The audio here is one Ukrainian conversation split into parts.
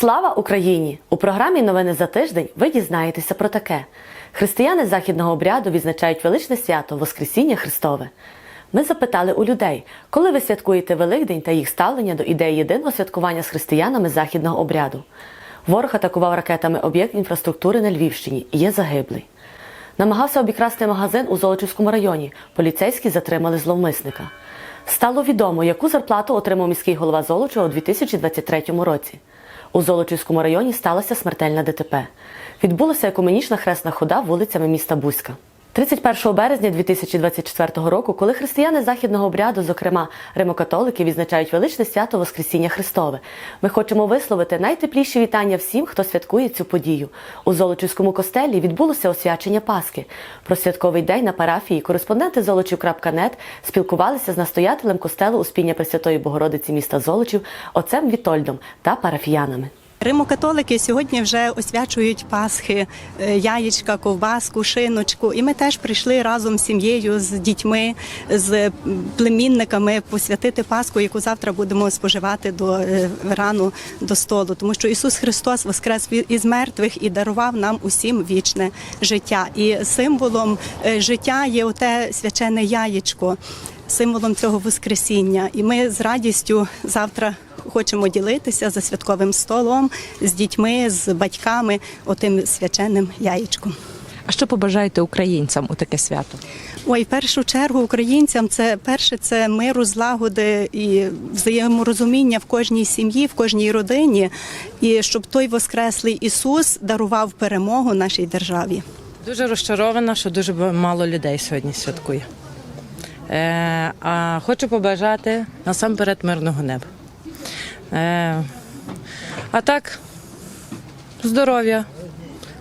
Слава Україні! У програмі Новини за тиждень ви дізнаєтеся про таке. Християни західного обряду відзначають величне свято Воскресіння Христове. Ми запитали у людей, коли ви святкуєте Великдень та їх ставлення до ідеї єдиного святкування з християнами західного обряду. Ворог атакував ракетами об'єкт інфраструктури на Львівщині і є загиблий. Намагався обікрасти магазин у Золочівському районі. Поліцейські затримали зловмисника. Стало відомо, яку зарплату отримав міський голова Золочева у 2023 році. У Золочівському районі сталася смертельна ДТП. Відбулася екуменічна хресна хода вулицями міста Бузька. 31 березня 2024 року, коли християни західного обряду, зокрема римокатолики, відзначають величне свято Воскресіння Христове, ми хочемо висловити найтепліші вітання всім, хто святкує цю подію. У Золочівському костелі відбулося освячення Пасхи. Про святковий день на парафії кореспонденти Золочів.нет спілкувалися з настоятелем костелу Успіння Пресвятої Богородиці міста Золочів, отцем Вітольдом та парафіянами. Римокатолики сьогодні вже освячують Пасхи, е, яєчка, ковбаску, шиночку. І ми теж прийшли разом з сім'єю, з дітьми, з племінниками посвятити Пасху, яку завтра будемо споживати до е, рану до столу. Тому що Ісус Христос воскрес із мертвих і дарував нам усім вічне життя. І символом е, життя є оте свячене яєчко. Символом цього воскресіння, і ми з радістю завтра хочемо ділитися за святковим столом з дітьми, з батьками, отим свяченим яєчком. А що побажаєте українцям у таке свято? Ой, в першу чергу українцям це перше це миру, злагоди і взаєморозуміння в кожній сім'ї, в кожній родині, і щоб той воскреслий Ісус дарував перемогу нашій державі. Дуже розчарована, що дуже мало людей сьогодні святкує. Е, а хочу побажати насамперед мирного неба. Е, а так, здоров'я,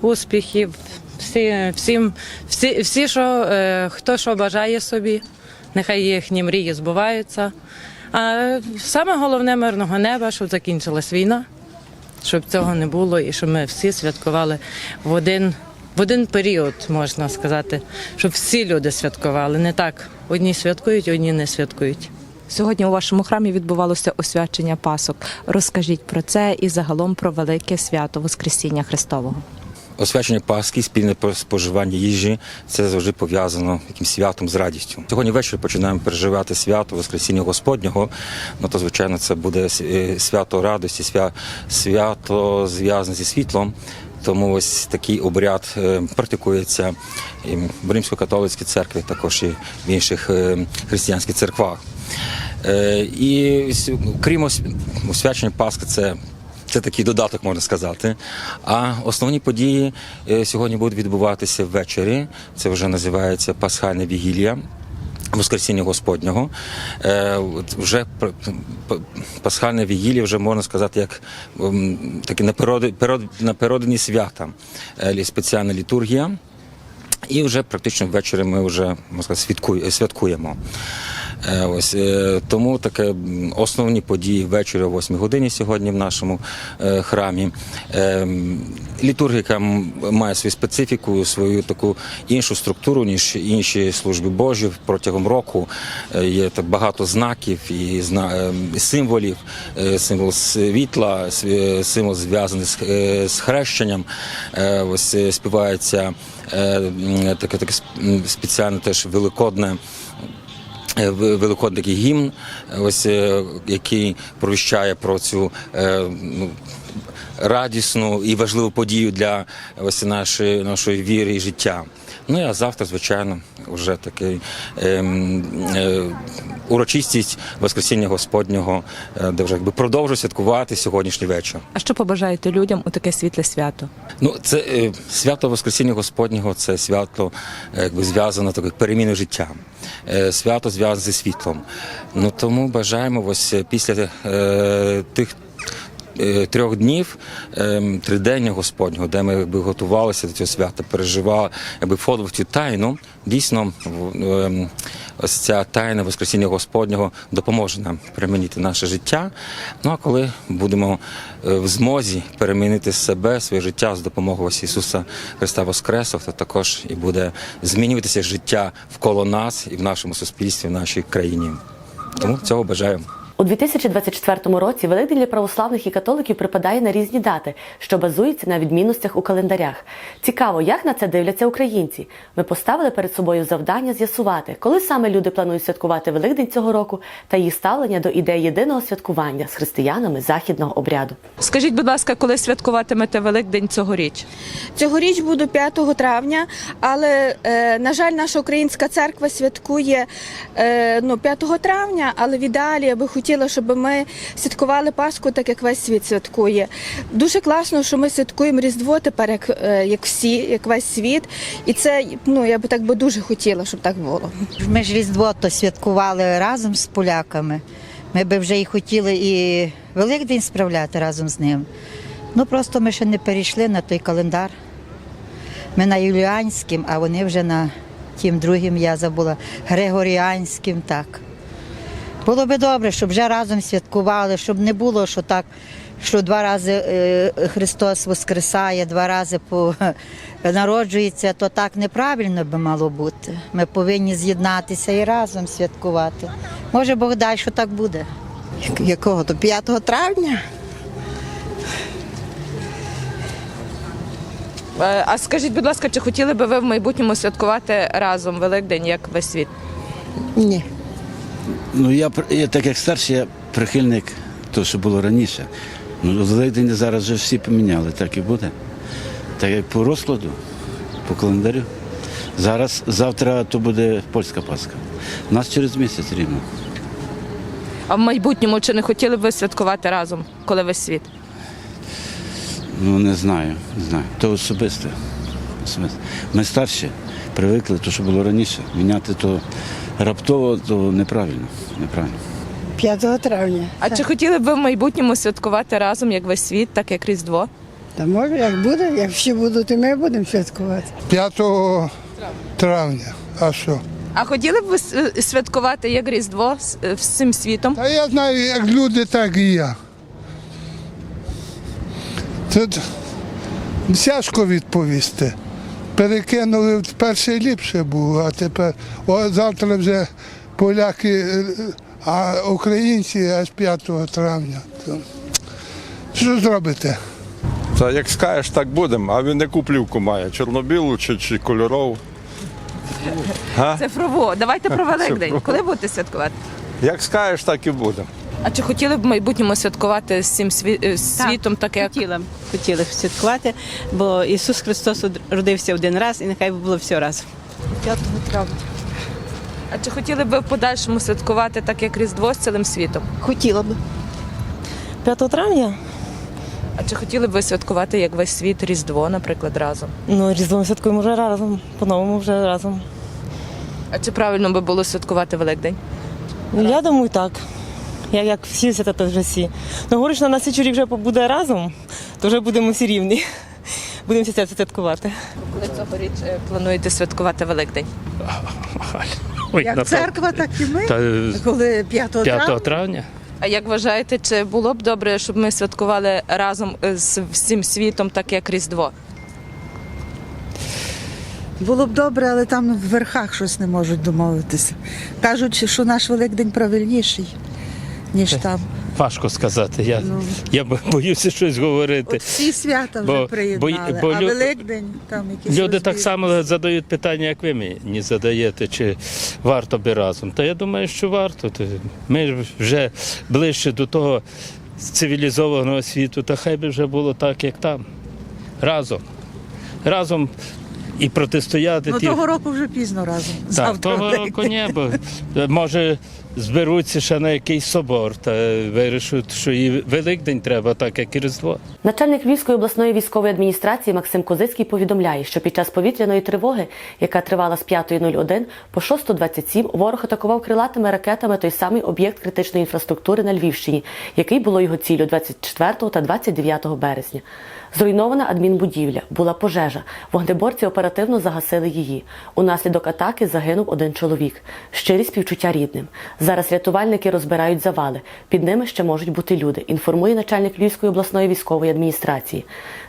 успіхів, всі, всім, всі, всі що, е, хто що бажає собі, нехай їхні мрії збуваються. А саме головне мирного неба, щоб закінчилась війна, щоб цього не було і щоб ми всі святкували в один, в один період, можна сказати, щоб всі люди святкували. Не так. Одні святкують, одні не святкують. Сьогодні у вашому храмі відбувалося освячення Пасок. Розкажіть про це і загалом про велике свято Воскресіння Христового. Освячення Пасхи, спільне споживання їжі це завжди пов'язано якимсь святом з радістю. Сьогодні ввечері починаємо переживати свято Воскресіння Господнього. Ну то звичайно, це буде е, свято радості, свято зв'язане зі світлом. Тому ось такий обряд е, практикується і в римсько-католицькій церкві, також і в інших е, християнських церквах. Е, І крім освячення Пасхи, це це такий додаток, можна сказати. А основні події сьогодні будуть відбуватися ввечері. Це вже називається Пасхальна вігілія. Воскресіння Господнього. Е, вже пасхальне вігілі, вже можна сказати, як м, такі напередодні свята. Е, спеціальна літургія. І вже практично ввечері ми вже можна сказати, святкуємо. Е, Ось е, тому таке основні події ввечері о 8 годині сьогодні в нашому е, храмі. Літургіка має свою специфіку, свою таку іншу структуру, ніж інші служби Божі протягом року. Є так багато знаків і символів, символ світла, символ зв'язаний з, хрещенням. Ось співається таке таке спеціальне теж великодне. Е, Великодний гімн, е, ось е, який провіщає про цю ну, радісну і важливу подію для ось нашої, нашої віри і життя. Ну а завтра, звичайно, вже такий ем, е, урочистість Воскресіння Господнього, е, де вже якби продовжує святкувати сьогоднішній вечір. А що побажаєте людям у таке світле свято? Ну, це е, свято Воскресіння Господнього, це свято е, якби зв'язано так, як переміни життя. Е, свято зв'язане зі світлом. Ну тому бажаємо ось після е, тих. Е, Трьох днів ем, тридення Господнього, де ми якби готувалися до цього свята, переживали, якби входили в цю тайну. Дійсно, ем, ось ця тайна Воскресіння Господнього допоможе нам перемінити наше життя. Ну а коли будемо е, в змозі перемінити себе, своє життя з допомогою Ісуса Христа Воскресов, то також і буде змінюватися життя вколо нас і в нашому суспільстві, в нашій країні. Тому цього бажаю. У 2024 році Великдень для православних і католиків припадає на різні дати, що базуються на відмінностях у календарях. Цікаво, як на це дивляться українці. Ми поставили перед собою завдання з'ясувати, коли саме люди планують святкувати Великдень цього року та їх ставлення до ідеї єдиного святкування з християнами західного обряду. Скажіть, будь ласка, коли святкуватимете Великдень цьогоріч? Цьогоріч буду 5 травня, але е, на жаль, наша українська церква святкує е, ну, 5 травня, але в ідеалі я би хотіла, щоб ми святкували Пасху так, як весь світ святкує. Дуже класно, що ми святкуємо Різдво тепер, як, е, як всі, як весь світ. І це ну я би так би дуже хотіла, щоб так було. Ми ж Різдво то святкували разом з поляками. Ми би вже і хотіли і Великдень справляти разом з ним. Ну просто ми ще не перейшли на той календар. Ми на юліанським, а вони вже на тим другим, я забула, Григоріанським, так. Було би добре, щоб вже разом святкували, щоб не було, що так, що два рази е, Христос воскресає, два рази народжується, то так неправильно би мало бути. Ми повинні з'єднатися і разом святкувати. Може Бог дай, що так буде. Якого? До 5 травня? Е, А скажіть, будь ласка, чи хотіли би ви в майбутньому святкувати разом Великдень, як весь світ? Ні. Ну, я, я так як старший, я прихильник того, що було раніше. Ну, Великдень зараз вже всі поміняли, так і буде. Так як по розкладу, по календарю. Зараз, завтра то буде польська Пасха. У нас через місяць рівно. А в майбутньому чи не хотіли б ви святкувати разом, коли весь світ? Ну, не знаю, не знаю. То особисте. особисте. Ми старші, привикли, то, що було раніше. Міняти то раптово, то неправильно. неправильно. 5 травня. А чи хотіли б ви в майбутньому святкувати разом, як весь світ, так як Різдво? Та може, як буде, як всі будуть, і ми будемо святкувати. 5 травня. А що? А хотіли б ви е, святкувати як Різдво з е, всім світом? Та я знаю, як люди, так і я. Тут тяжко відповісти. Перекинули перший ліпше було, а тепер о, завтра вже поляки, е, а українці аж 5 травня. То, що зробите? Та як скажеш, так будемо, а він яку плівку має? Чорно-білу чи, чи кольорову? Цифрово. Давайте про Великдень. Коли будете святкувати? Як скажеш, так і будемо. А чи хотіли б в майбутньому святкувати з цим сві- е, світом, так як Хотіла б хотіла б святкувати, бо Ісус Христос родився один раз, і нехай би було все раз. 5 травня. а чи хотіли б ви в подальшому святкувати так, як Різдво з цілим світом? Хотіла б. 5 травня? А чи хотіли б ви святкувати як весь світ Різдво, наприклад, разом? Ну, Різдво ми святкуємо вже разом, по-новому вже разом. А чи правильно би було святкувати Великдень? Ну, Я думаю, так. Як, як всі свята, вже всі. Ну, говориш, на нас рік вже побуде разом, то вже будемо всі рівні. Будемо всі це святкувати. Коли цьогоріч е, плануєте святкувати Великдень? Ой, Як церква, так і ми. Та, Коли 5 5 травня. травня. А як вважаєте, чи було б добре, щоб ми святкували разом е, з всім світом, так як Різдво? Було б добре, але там в верхах щось не можуть домовитися. Кажуть, що наш Великдень правильніший, ніж там. Важко сказати. Я, Ну. я боюся щось говорити. От всі свята вже Бо- приєднали, бо- бо а Великдень там якісь Люди так само задають питання, як ви мені задаєте, чи варто би разом. Та я думаю, що варто. Ми вже ближче до того цивілізованого світу, та хай би вже було так, як там. Разом. Разом і протистояти Ну ті. того року вже пізно разом. Так, Завтра того року ні, бо е, може зберуться ще на якийсь собор та вирішуть, що і Великдень треба, так як і Різдво. Начальник Львівської обласної військової адміністрації Максим Козицький повідомляє, що під час повітряної тривоги, яка тривала з 5.01 по 6.27, ворог атакував крилатими ракетами той самий об'єкт критичної інфраструктури на Львівщині, який було його ціллю 24 та 29 березня. Зруйнована адмінбудівля, була пожежа. Вогнеборці оперативно загасили її. Унаслідок атаки загинув один чоловік. Щирі співчуття рідним. Зараз рятувальники розбирають завали. Під ними ще можуть бути люди. Інформує начальник Львівської обласної військової адміністрації.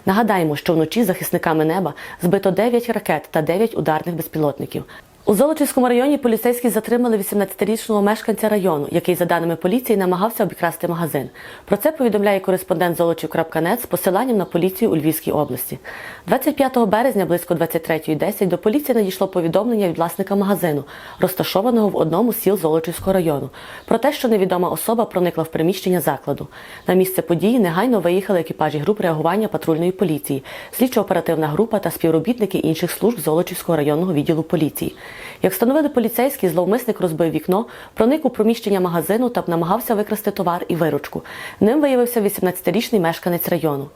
Нагадаємо, що вночі захисниками неба збито 9 ракет та 9 ударних безпілотників. У Золочівському районі поліцейські затримали 18-річного мешканця району, який, за даними поліції, намагався обікрасти магазин. Про це повідомляє кореспондент Золочів.нет з посиланням на поліцію у Львівській області. 25 березня близько 23.10 до поліції надійшло повідомлення від власника магазину, розташованого в одному з сіл Золочівського району, про те, що невідома особа проникла в приміщення закладу. На місце події негайно виїхали екіпажі груп реагування патрульної поліції, слідчо-оперативна група та співробітники інших служб Золочівського районного відділу поліції. Як встановили поліцейські, зловмисник розбив вікно, проник у приміщення магазину та намагався викрасти товар і виручку. Ним виявився 18-річний мешканець району.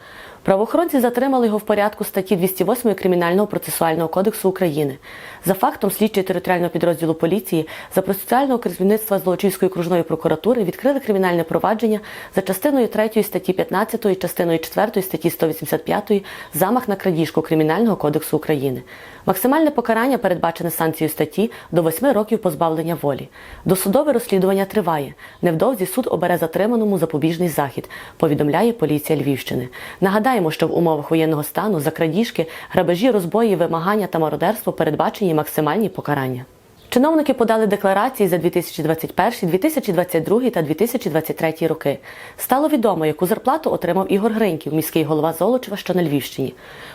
Правоохоронці затримали його в порядку статті 208 Кримінального процесуального кодексу України. За фактом слідчі територіального підрозділу поліції за процесуального керівництва Злочинської окружної прокуратури відкрили кримінальне провадження за частиною 3 статті 15 частиною 4 статті 185 замах на крадіжку Кримінального кодексу України. Максимальне покарання передбачене санкцією статті до 8 років позбавлення волі. Досудове розслідування триває. Невдовзі суд обере затриманому запобіжний захід, повідомляє поліція Львівщини. Нагадаємо, що в умовах воєнного стану за крадіжки, грабежі, розбої, вимагання та мародерство передбачені максимальні покарання. Чиновники подали декларації за 2021, 2022 та 2023 роки. Стало відомо, яку зарплату отримав Ігор Гриньків, міський голова Золочева, що на Львівщині.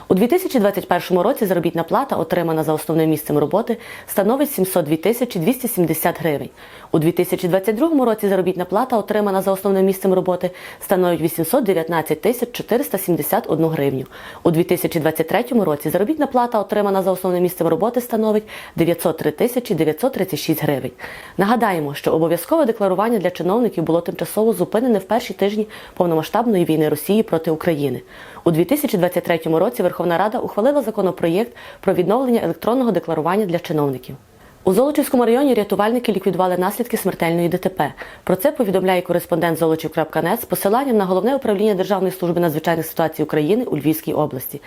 У 2021 році заробітна плата, отримана за основним місцем роботи, становить 702 тисячі 270 гривень. У 2022 році заробітна плата, отримана за основним місцем роботи, становить 819 тисяч 471 гривню. У 2023 році заробітна плата, отримана за основним місцем роботи, становить 903 тисячі 936 гривень. Нагадаємо, що обов'язкове декларування для чиновників було тимчасово зупинене в перші тижні повномасштабної війни Росії проти України. У 2023 році Верховна Рада ухвалила законопроєкт про відновлення електронного декларування для чиновників. У Золочівському районі рятувальники ліквідували наслідки смертельної ДТП. Про це повідомляє кореспондент Золочів.нет з посиланням на головне управління Державної служби надзвичайних ситуацій України у Львівській області.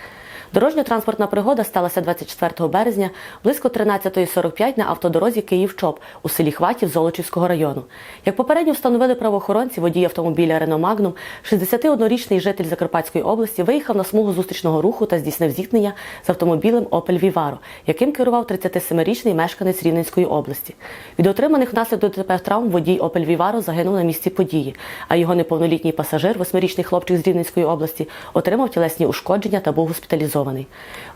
Дорожньо-транспортна пригода сталася 24 березня близько 13.45 на автодорозі Київ-Чоп у селі Хватів Золочівського району. Як попередньо встановили правоохоронці, водій автомобіля Рено Магнум, 61-річний житель Закарпатської області, виїхав на смугу зустрічного руху та здійснив зіткнення з автомобілем Opel Vivaro, яким керував 37-річний мешканець Рівненської області. Від отриманих внаслідок ДТП травм водій Opel Vivaro загинув на місці події, а його неповнолітній пасажир, 8-річний хлопчик з Рівненської області, отримав тілесні ушкодження та був госпіталізований.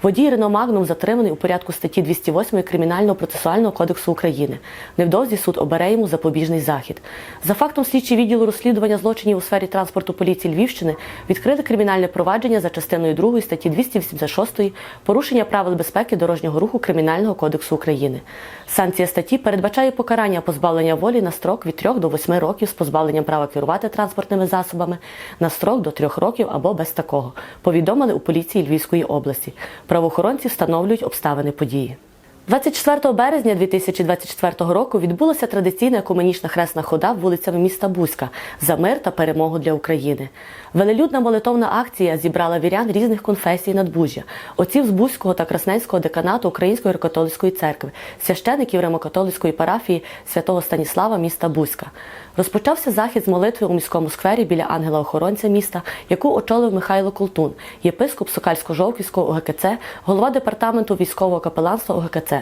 Водій Рено Магнум затриманий у порядку статті 208 Кримінального процесуального кодексу України. Невдовзі суд обере йому запобіжний захід. За фактом слідчі відділу розслідування злочинів у сфері транспорту поліції Львівщини відкрили кримінальне провадження за частиною 2 статті 286 порушення правил безпеки дорожнього руху Кримінального кодексу України. Санкція статті передбачає покарання позбавлення волі на строк від 3 до 8 років з позбавленням права керувати транспортними засобами на строк до 3 років або без такого. Повідомили у поліції Львівської області. Правоохоронці встановлюють обставини події. 24 березня 2024 року відбулася традиційна екуменічна хресна хода вулицями міста Бузька за мир та перемогу для України. Велелюдна молитовна акція зібрала вірян різних конфесій надбужжя, отців з Бузького та Красненського деканату Української греко-католицької церкви, священиків Римокатолицької парафії святого Станіслава міста Бузька. Розпочався захід з молитви у міському сквері біля ангела-охоронця міста, яку очолив Михайло Колтун, єпископ Сокальсько-Жовківського ОГКЦ, голова департаменту військового капеланства ОГКЦ.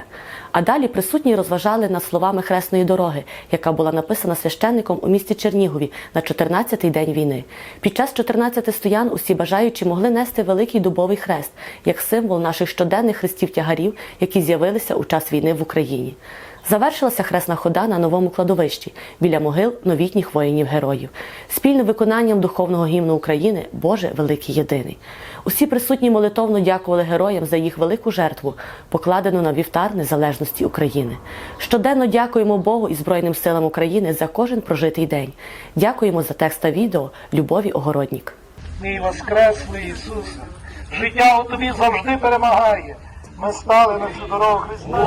А далі присутні розважали над словами хресної дороги, яка була написана священником у місті Чернігові на 14-й день війни. Під час 14 стоян усі бажаючі могли нести великий дубовий хрест як символ наших щоденних хрестів тягарів, які з'явилися у час війни в Україні. Завершилася хресна хода на новому кладовищі біля могил новітніх воїнів-героїв, спільним виконанням духовного гімну України Боже великий єдиний. Усі присутні молитовно дякували героям за їх велику жертву, покладену на вівтар незалежності України. Щоденно дякуємо Богу і Збройним силам України за кожен прожитий день. Дякуємо за текст та відео Любові Огороднік. Мій Воскреслий Ісусе, життя у тобі завжди перемагає. Ми стали на цю дорогу Христа.